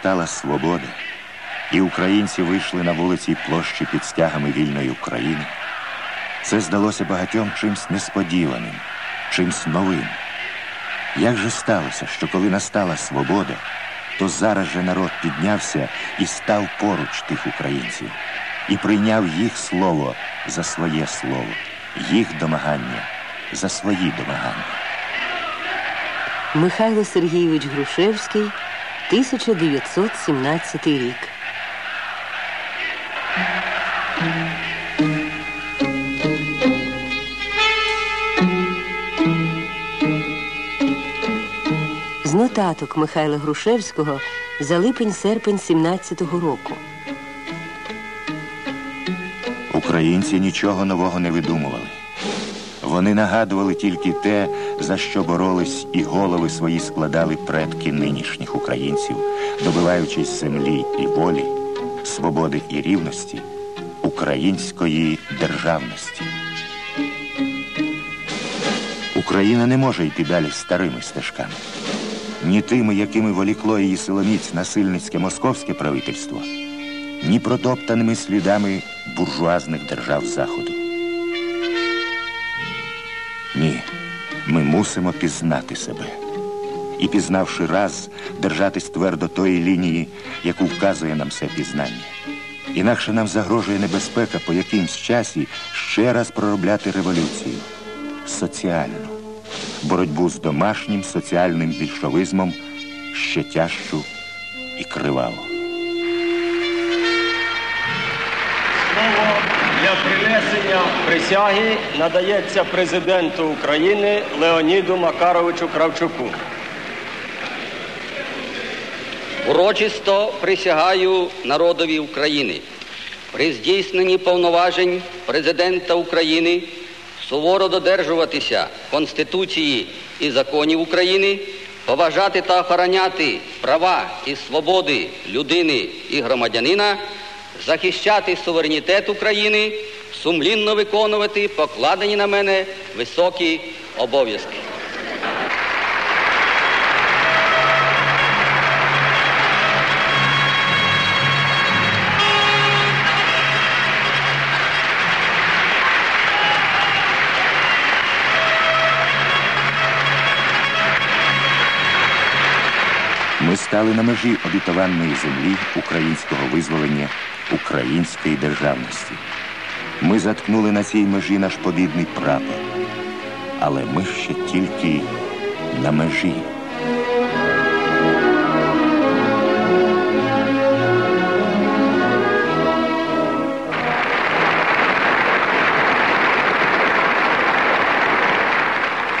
настала свобода, і українці вийшли на вулиці й площі під стягами вільної України, це здалося багатьом чимсь несподіваним, чимсь новим. Як же сталося, що коли настала свобода, то зараз же народ піднявся і став поруч тих українців, і прийняв їх слово за своє слово, їх домагання за свої домагання. Михайло Сергійович Грушевський, 1917 рік. З нотаток Михайла Грушевського за липень-серпень 17-го року. Українці нічого нового не видумували. Вони нагадували тільки те, за що боролись і голови свої складали предки нинішніх українців, добиваючись землі і волі, свободи і рівності, української державності. Україна не може йти далі старими стежками, ні тими, якими волікло її силоміць насильницьке московське правительство, ні протоптаними слідами буржуазних держав Заходу. Мусимо пізнати себе. І пізнавши раз, держатись твердо тої лінії, яку вказує нам все пізнання. Інакше нам загрожує небезпека по якимсь часі ще раз проробляти революцію. Соціальну. Боротьбу з домашнім соціальним більшовизмом ще тяжчу і криваву. Для принесення присяги надається президенту України Леоніду Макаровичу Кравчуку. Урочисто присягаю народові України при здійсненні повноважень президента України суворо додержуватися Конституції і законів України, поважати та охороняти права і свободи людини і громадянина, захищати суверенітет України, сумлінно виконувати покладені на мене високі обов'язки. Стали на межі обітованої землі українського визволення, української державності. Ми заткнули на цій межі наш побідний прапор. Але ми ще тільки на межі.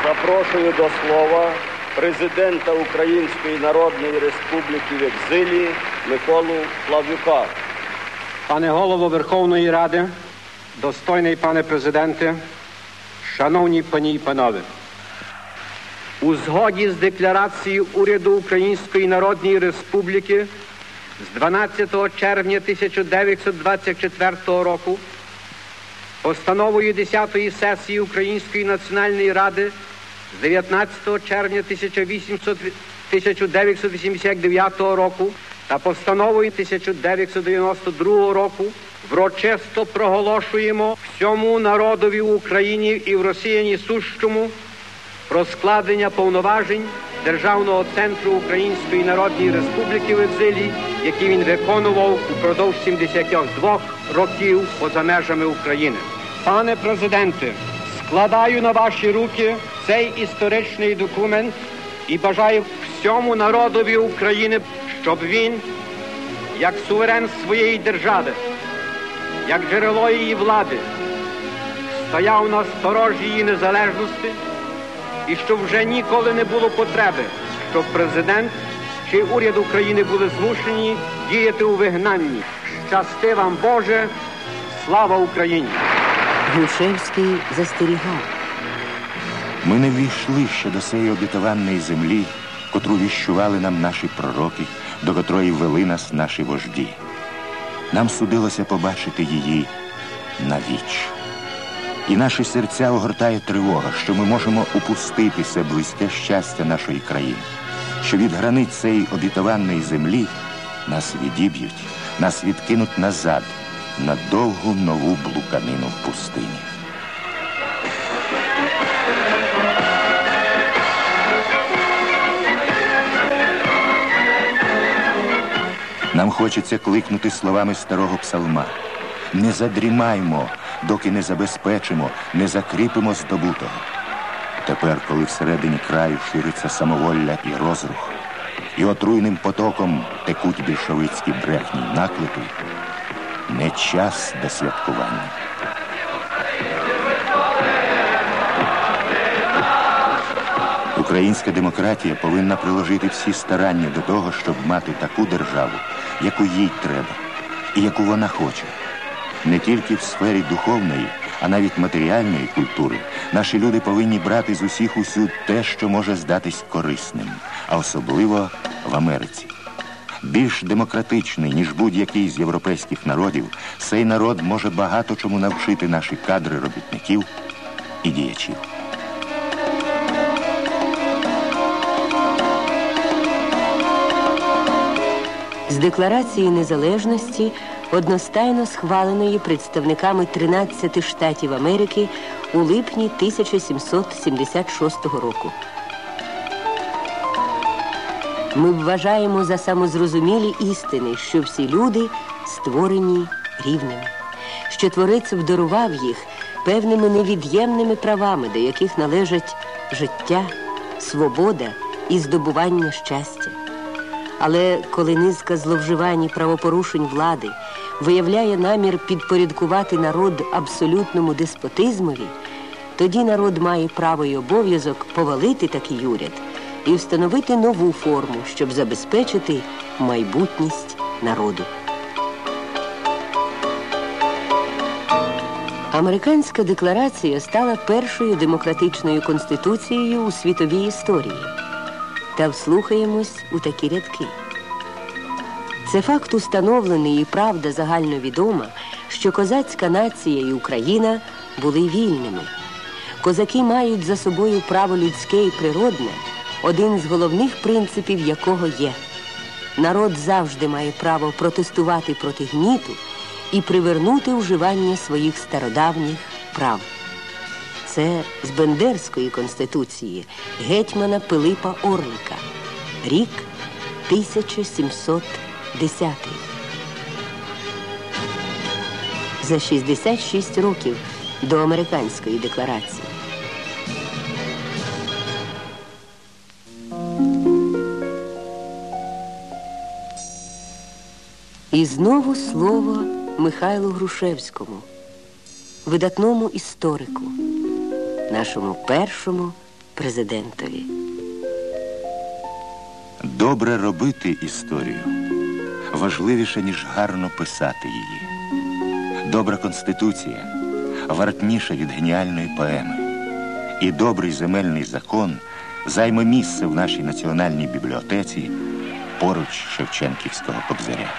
Запрошую до слова президента Української Народної Республіки в екзилі Миколу Плав'юка. Пане голово Верховної Ради, достойний пане президенте, шановні пані і панове. У згоді з декларацією уряду Української Народної Республіки з 12 червня 1924 року, постановою 10-ї сесії Української Національної Ради 19 червня 1800 1989 року та постановою 1992 року врочисто проголошуємо всьому народові Україні і в Росіяні сущому про складення повноважень Державного центру Української Народної Республіки в екзилі, які він виконував упродовж 72 років поза межами України. Пане президенте, складаю на ваші руки цей історичний документ і бажаю всьому народові України, щоб він, як суверен своєї держави, як джерело її влади, стояв на сторожі її незалежності і що вже ніколи не було потреби, щоб президент чи уряд України були змушені діяти у вигнанні. Щасти вам Боже, слава Україні! Грушевський застерігав. Ми не ввійшли ще до сеї обітованої землі, котру віщували нам наші пророки, до котрої вели нас наші вожді. Нам судилося побачити її навіч. І наші серця огортає тривога, що ми можемо упуститися близьке щастя нашої країни, що від границь цієї обітованої землі нас відіб'ють, нас відкинуть назад на довгу нову блуканину в пустині. Нам хочеться кликнути словами старого псалма. Не задрімаймо, доки не забезпечимо, не закріпимо здобутого. Тепер, коли всередині краю шириться самоволля і розрух, і отруйним потоком текуть більшовицькі брехні й наклепи, не час до святкування. Українська демократія повинна приложити всі старання до того, щоб мати таку державу, яку їй треба, і яку вона хоче. Не тільки в сфері духовної, а навіть матеріальної культури наші люди повинні брати з усіх усюд те, що може здатись корисним, а особливо в Америці. Більш демократичний, ніж будь-який з європейських народів, цей народ може багато чому навчити наші кадри робітників і діячів. З декларації незалежності, одностайно схваленої представниками 13 штатів Америки у липні 1776 року. Ми вважаємо за самозрозумілі істини, що всі люди створені рівними, що Творець обдарував їх певними невід'ємними правами, до яких належать життя, свобода і здобування щастя. Але коли низка зловживань і правопорушень влади виявляє намір підпорядкувати народ абсолютному деспотизмові, тоді народ має право і обов'язок повалити такий уряд і встановити нову форму, щоб забезпечити майбутність народу. Американська декларація стала першою демократичною конституцією у світовій історії. Та вслухаємось у такі рядки. Це факт установлений і правда загальновідома, що козацька нація і Україна були вільними. Козаки мають за собою право людське і природне, один з головних принципів якого є. Народ завжди має право протестувати проти гніту і привернути вживання своїх стародавніх прав. Це з Бендерської конституції гетьмана Пилипа Орлика. Рік 1710. За 66 років до американської декларації. І знову слово Михайлу Грушевському, видатному історику, нашому першому президентові. Добре робити історію важливіше, ніж гарно писати її. Добра конституція вартніша від геніальної поеми. І добрий земельний закон займе місце в нашій національній бібліотеці поруч Шевченківського кобзаря.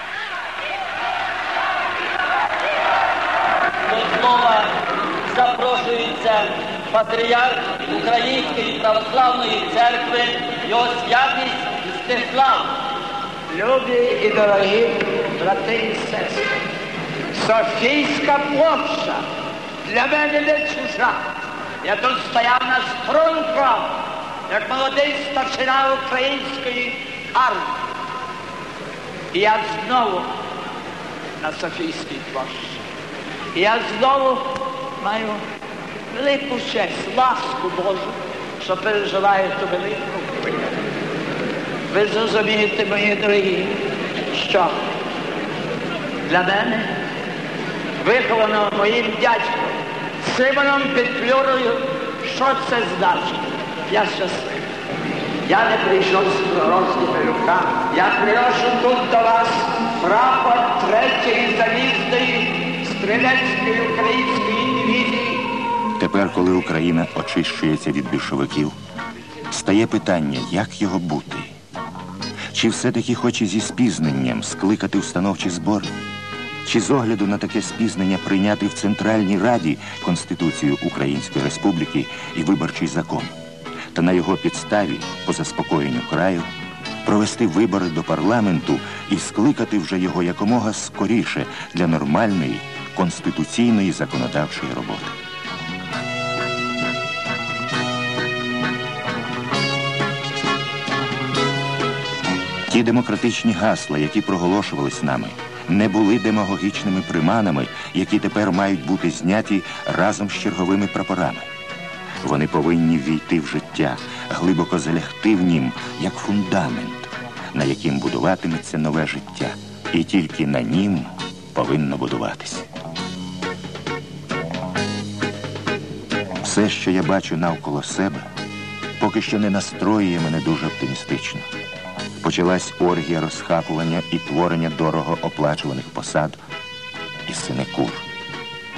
До слова запрошується патріарх Української православної церкви, його святість Мстислав. Любі і дорогі брати і сестри, Софійська площа для мене не чужа. Я тут стояв на струнку, як молодий старшина української армії. І я знову на Софійській площі. І я знову маю велику честь, ласку Божу, що переживаю ту велику подію. Ви зрозумієте, мої дорогі, що для мене виховано моїм дядьком, Симоном Петлюрою, що це значить? Я щасливий. Я не прийшов з пророцькими руками. Я приношу тут до вас прапор третьої залізної стрілецької української дивізії. Тепер, коли Україна очищується від більшовиків, стає питання, як його бути? Чи все-таки хоче зі спізненням скликати установчі збори? Чи з огляду на таке спізнення прийняти в Центральній Раді Конституцію Української Республіки і виборчий закон? Та на його підставі, по заспокоєнню краю, провести вибори до парламенту і скликати вже його якомога скоріше для нормальної конституційної законодавчої роботи. Ті демократичні гасла, які проголошувались нами, не були демагогічними приманами, які тепер мають бути зняті разом з черговими прапорами. Вони повинні війти в життя, глибоко залягти в нім, як фундамент, на яким будуватиметься нове життя. І тільки на нім повинно будуватися. Все, що я бачу навколо себе, поки що не настроює мене дуже оптимістично Почалась оргія розхапування і творення дорого оплачуваних посад і синекур.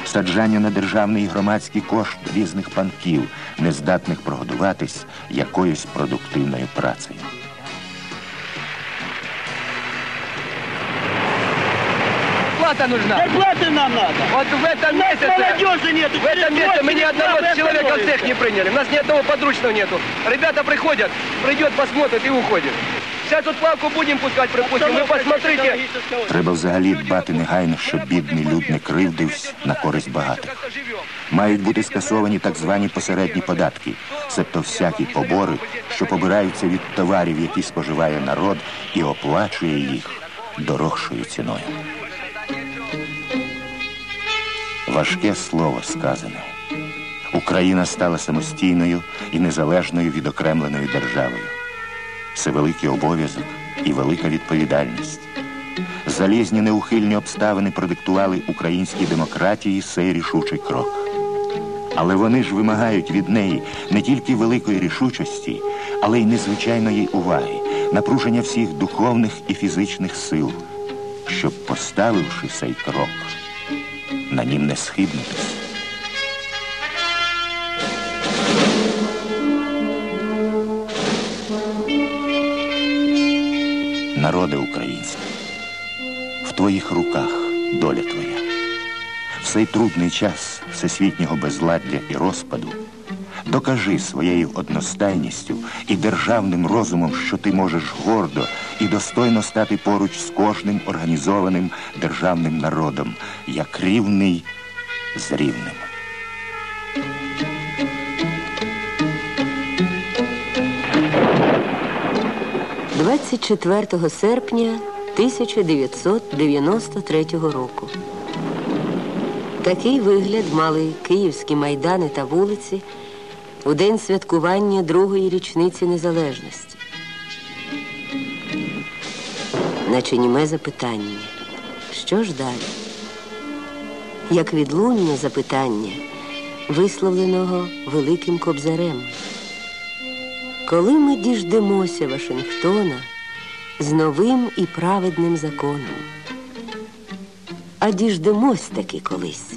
Саджання на державний і громадський кошт різних панків, нездатних прогодуватись якоюсь продуктивною працею. Плата нужна. Зарплаты нам надо. Вот в этом Нас месяце... молодежи нету. В этом месяце мы ни одного Перед человека в становится. цех не приняли. У нас ни одного подручного нету. Ребята приходят, придет, посмотрит и уходит. Сейчас тут плавку будем пускать, пропустим. Вы посмотрите. Треба взагалі дбати негайно, щоб бідний люд не кривдився на користь багатих. Мають бути скасовані так звані посередні податки, себто всякі побори, що побираються від товарів, які споживає народ, і оплачує їх дорогшою ціною. Важке слово сказане. Україна стала самостійною і незалежною відокремленою державою. Це великий обов'язок і велика відповідальність. Залізні неухильні обставини продиктували українській демократії цей рішучий крок. Але вони ж вимагають від неї не тільки великої рішучості, але й незвичайної уваги, напруження всіх духовних і фізичних сил, щоб, поставивши цей крок, на нім не схибнутись. Народи український, в твоїх руках доля твоя. В цей трудний час всесвітнього безладдя і розпаду докажи своєю одностайністю і державним розумом, що ти можеш гордо і достойно стати поруч з кожним організованим державним народом, як рівний з рівним. 24 серпня 1993 року. Такий вигляд мали київські майдани та вулиці у день святкування другої річниці незалежності. Наче німе запитання. Що ж далі? Як відлуння запитання, висловленого Великим Кобзарем. Коли ми діждемося Вашингтона з новим і праведним законом, а діждемось таки колись.